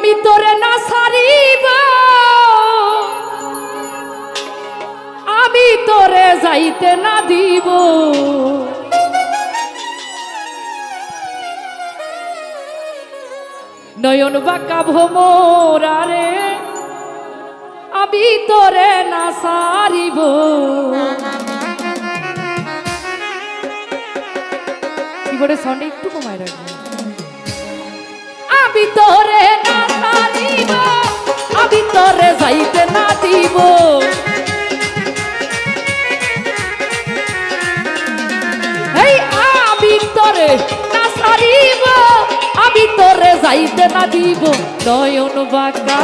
আমি তোরে না সারিব আমি তোরে যাইতে না দিব। নয়ন বাঁকা ভোমরারে আমি তোরে না সারিব কিবোর্ডের সাউন্ড একটু কমায় রাখবে। আমি তোরে না যাইতে না দিব। এই আমি তোরে না সারিব যাইতে না দিব। নয়ন বাঁকা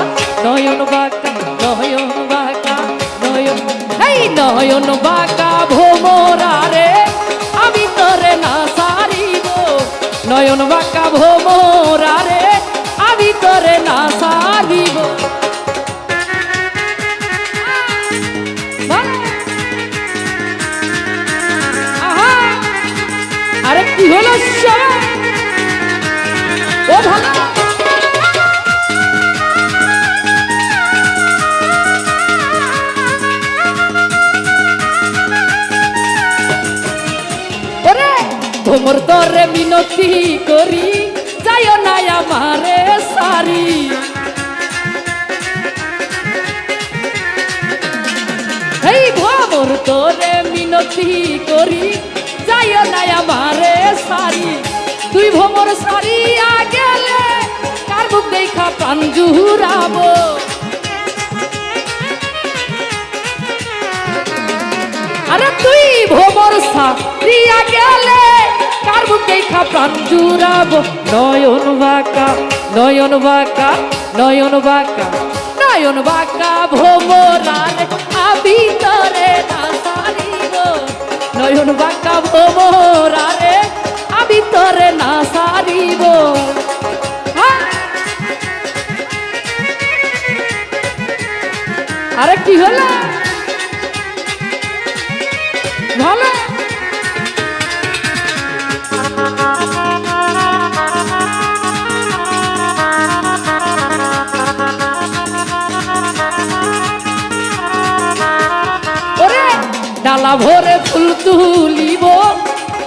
নয়ন বাঁকা নয়ন বাঁকা, নয়ন এই নয়ন বাঁকা ভোমরা কি হলো ও ভালো তোমর তরে মিনতি করি, যাইও না আমারে সারি। এই ভোমর তোরে মিনতি করি যাইও না আমারে সারি। তুই ভোমর সারিয়া গেলে কার বুক দেখা প্রাণ জুড়াবো? আরে তুই ভোমর সারিয়া গেলে কার বুক দেখা প্রাণ জুড়াবো? নয়ন বাঁকা নয়ন বাঁকা নয়ন বাঁকা নয়ন বাঁকা ভোমরারে আবি তরে না নয়ন বাঁকা ভোমরারে আবি তরে না সারিব। হ্যাঁ। আরে কি হলো? ভালো? ডালা ভরে তুলিব,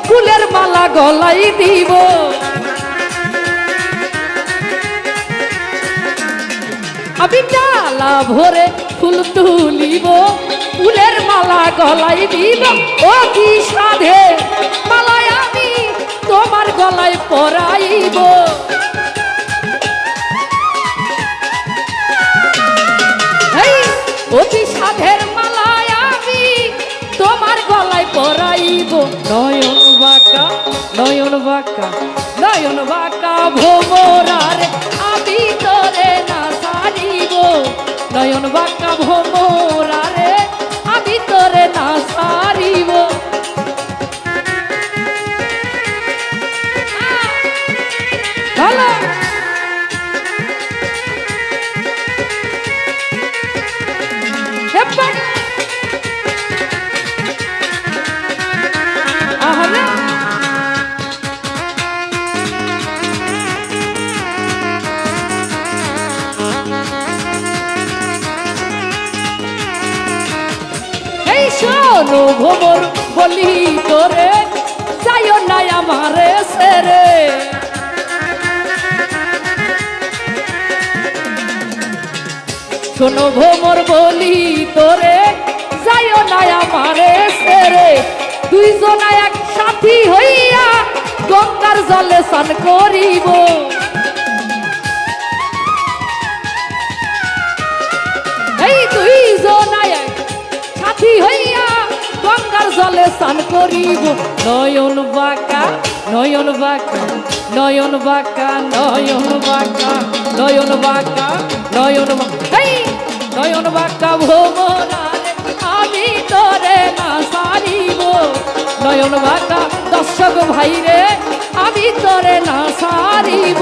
ফুলের মালা গলাই দিব। আমি ডালা ভরে ফুল তুলিব, ফুলের মালা গলাই দিব। ও কি সাধে, মালায় আমি তোমার গলায় পরাইব। নয়ন বাঁকা নয়ন বাঁকা নয়ন বাঁকা ভোমরার আমি তোরে না সারিব নয়ন বাঁকা ভোমরারে আমি তোরে না সারিব ভালো। ভোমর বলি তোরে, যাইও না আমারে সেরে। শোনো ভোমর বলি তোরে, যাইও না আমারে সেরে। দুইজন এক সাথী হইয়া গঙ্গার জলে স্নান করিব। এই দুইজন এক সাথী হইয়া জলে স্নান করিব। নয়ন বাঁকা নয়ন বাঁকা নয়ন বাঁকা নয়ন বাঁকা নয়ন বাঁকা, নয়ন নয়ন বাঁকা ভোমরারে আমি তোরে না সারিব। নয়ন বাঁকা দর্শক ভাইরে, আমি তোরে না সারিব।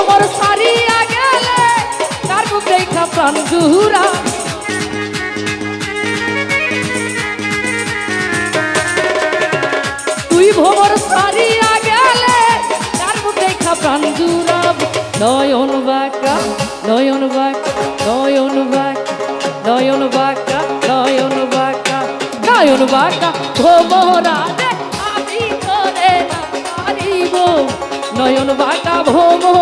তুই ভোমর সারিয়া গেলে কার মুখ দেখা প্রাণ জুহুরা। তুই ভোমর সারিয়া গেলে মুখ দেখা প্রাণ জুড়াব নয়ন বাঁকা নয়ন বাঁকা নয়ন বাঁকা নয়ন বাঁকা নয়ন বাঁকা নয়ন বাঁকা। ভোমরা তোরে নয়ন বাঁকা ভোমরা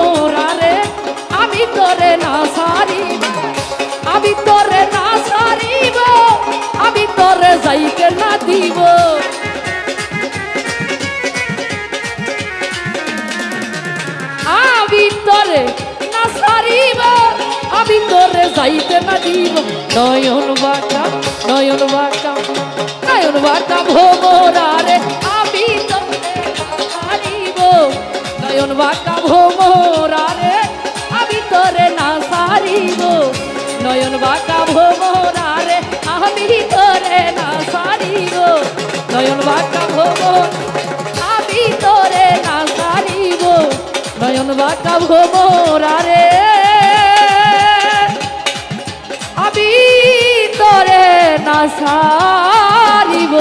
যাইতে না দিব। নয়ন বাঁকা নয়ন বাঁকা নয়ন বাঁকা ভোমরারে আমি তোরে না সারিব নয়ন বাঁকা ভোমরারে আমি তোরে না সারিব নয়ন বাঁকা ভোমরারে আমি তোরে না সারিব নয়ন বাঁকা ভোমর আমি তোরে না সারিব নয়ন বাঁকা ভোমরারে তোরে না সারিব।